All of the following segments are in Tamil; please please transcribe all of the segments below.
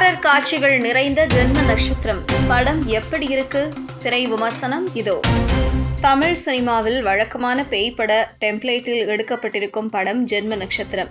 ஹாரர் காட்சிகள் நிறைந்த ஜென்ம நட்சத்திரம். படம் எப்படி இருக்கு? திரை விமர்சனம் இதோ. தமிழ் சினிமாவில் வழக்கமான பேய் பட டெம்ப்ளேட்டில் எடுக்கப்பட்டிருக்கும் படம் ஜென்ம நட்சத்திரம்.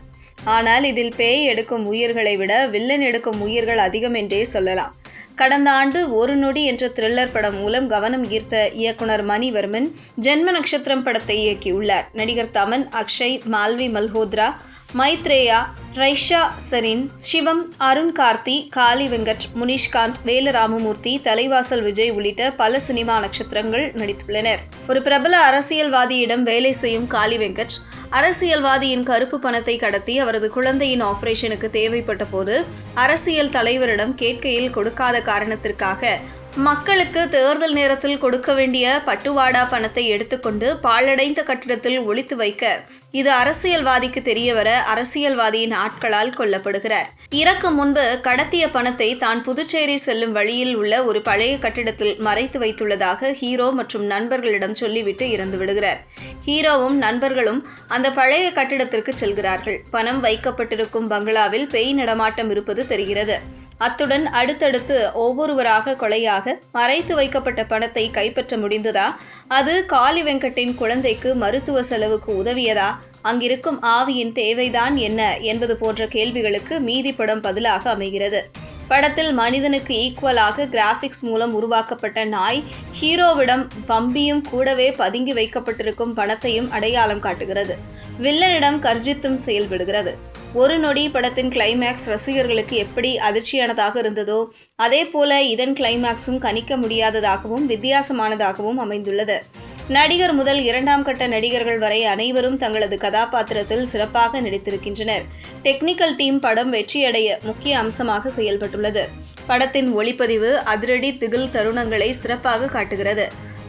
ஆனால் இதில் பேய் எடுக்கும் உயிர்களை விட வில்லன் எடுக்கும் உயிர்கள் அதிகம் என்றே சொல்லலாம். கடந்த ஆண்டு ஒரு நொடி என்ற த்ரில்லர் படம் மூலம் கவனம் ஈர்த்த இயக்குனர் மணிவர்மன் ஜென்ம நட்சத்திரம் படத்தை இயக்கியுள்ளார். நடிகர் தமன் அக்ஷய் மால்வி மல்ஹோத்ரா மைத்ரேயா ரைஷா சரின் சிவம் அருண் கார்த்தி காளி வெங்கட் முனிஷ்காந்த் வேலராமமூர்த்தி தலைவாசல் விஜய் உள்ளிட்ட பல சினிமா நட்சத்திரங்கள் நடித்துள்ளனர். ஒரு பிரபல அரசியல்வாதியிடம் வேலை செய்யும் காளி வெங்கட் அரசியல்வாதியின் கருப்பு பணத்தை கடத்தி அவரது குழந்தையின் ஆபரேஷனுக்கு தேவைப்பட்ட போது அரசியல் தலைவரிடம் கேட்கையில் கொடுக்காத காரணத்திற்காக மக்களுக்கு தேர்தல் நேரத்தில் கொடுக்க வேண்டிய பட்டுவாடா பணத்தை எடுத்துக்கொண்டு பாழடைந்த கட்டிடத்தில் ஒழித்து வைக்க இது அரசியல்வாதிக்கு தெரியவர அரசியல்வாதியின் ஆட்களால் கொல்லப்படுகிறார். இறக்கும் முன்பு கடத்திய பணத்தை தான் புதுச்சேரி செல்லும் வழியில் உள்ள ஒரு பழைய கட்டிடத்தில் மறைத்து வைத்துள்ளதாக ஹீரோ மற்றும் நண்பர்களிடம் சொல்லிவிட்டு இறந்து விடுகிறார். ஹீரோவும் நண்பர்களும் அந்த பழைய கட்டிடத்திற்கு செல்கிறார்கள். பணம் வைக்கப்பட்டிருக்கும் பங்களாவில் பேய் நடமாட்டம் இருப்பது தெரிகிறது. அத்துடன் அடுத்தடுத்து ஒவ்வொருவராக கொலையாக மறைத்து வைக்கப்பட்ட பணத்தை கைப்பற்ற முடிந்ததா? அது காளி வெங்கட்டின் குழந்தைக்கு மருத்துவ செலவுக்கு உதவியதா? அங்கிருக்கும் ஆவியின் தேவைதான் என்ன என்பது போன்ற கேள்விகளுக்கு மீதி படம் பதிலாக அமைகிறது. படத்தில் மனிதனுக்கு ஈக்குவலாக கிராஃபிக்ஸ் மூலம் உருவாக்கப்பட்ட நாய் ஹீரோவிடம் பம்பியும் கூடவே பதுங்கி வைக்கப்பட்டிருக்கும் பணத்தையும் அடையாளம் காட்டுகிறது. வில்லனிடம் கர்ஜித்தும் செயல்படுகிறது. ஒரு நொடி படத்தின் கிளைமேக்ஸ் ரசிகர்களுக்கு எப்படி அதிர்ச்சியானதாக இருந்ததோ அதே போல இதன் கிளைமேக்ஸும் கணிக்க முடியாததாகவும் வித்தியாசமானதாகவும் அமைந்துள்ளது. நடிகர் முதல் இரண்டாம் கட்ட நடிகர்கள் வரை அனைவரும் தங்களது கதாபாத்திரத்தில் சிறப்பாக நடித்திருக்கின்றனர். டெக்னிக்கல் டீம் படம் வெற்றியடைய முக்கிய அம்சமாக செயல்பட்டுள்ளது. படத்தின் ஒளிப்பதிவு அதிரடி திகில் தருணங்களை சிறப்பாக காட்டுகிறது.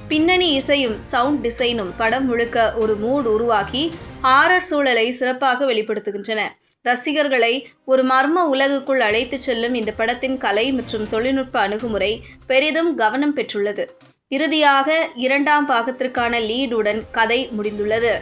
பின்னணி இசையும் சவுண்ட் டிசைனும் படம் முழுக்க ஒரு மூட் உருவாக்கி ஆரர் சூழலை சிறப்பாக வெளிப்படுத்துகின்றன. ரசிகர்களை ஒரு மர்ம உலகுக்குள் அழைத்துச் செல்லும் இந்த படத்தின் கலை மற்றும் தொழில்நுட்ப அணுகுமுறை பெரிதும் கவனம் பெற்றுள்ளது. இறுதியாக இரண்டாம் பாகத்திற்கான லீடுடன் கதை முடிந்துள்ளது.